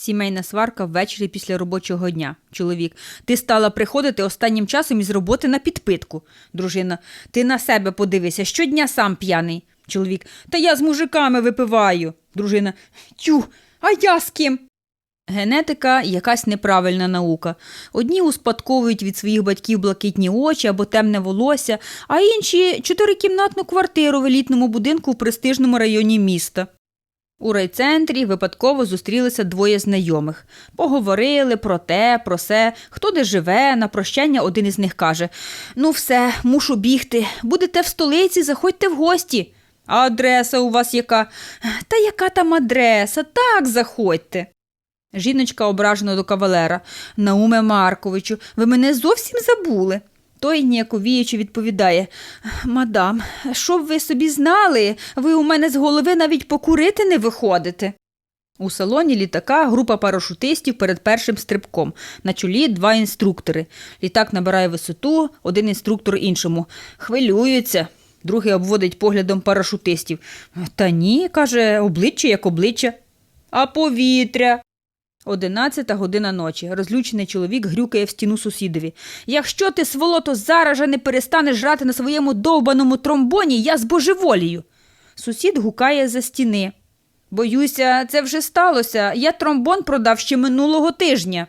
Сімейна сварка ввечері після робочого дня. Чоловік. Ти стала приходити останнім часом із роботи на підпитку. Дружина. Ти на себе подивися, щодня сам п'яний. Чоловік. Та я з мужиками випиваю. Дружина. Тю, а я з ким? Генетика якась неправильна наука. Одні успадковують від своїх батьків блакитні очі або темне волосся, а інші чотирикімнатну квартиру в елітному будинку в престижному районі міста. У райцентрі випадково зустрілися двоє знайомих. Поговорили про те, про се, хто де живе. На прощання один із них каже: Ну, все, мушу бігти. Будете в столиці, заходьте в гості. А адреса у вас яка? Та яка там адреса? Так, заходьте. Жіночка ображено до кавалера. Науме Марковичу, ви мене зовсім забули. Той, ніяковіючи, відповідає Мадам, щоб ви собі знали, ви у мене з голови навіть покурити не виходите. У салоні літака група парашутистів перед першим стрибком. На чолі два інструктори. Літак набирає висоту, один інструктор іншому. Хвилюються. Другий обводить поглядом парашутистів. Та ні, каже, обличчя як обличчя. А повітря. Одинадцята година ночі. Розлючений чоловік грюкає в стіну сусідові. Якщо ти, сволото, зараз же не перестанеш жрати на своєму довбаному тромбоні, я збожеволію. Сусід гукає за стіни. Боюся, це вже сталося. Я тромбон продав ще минулого тижня.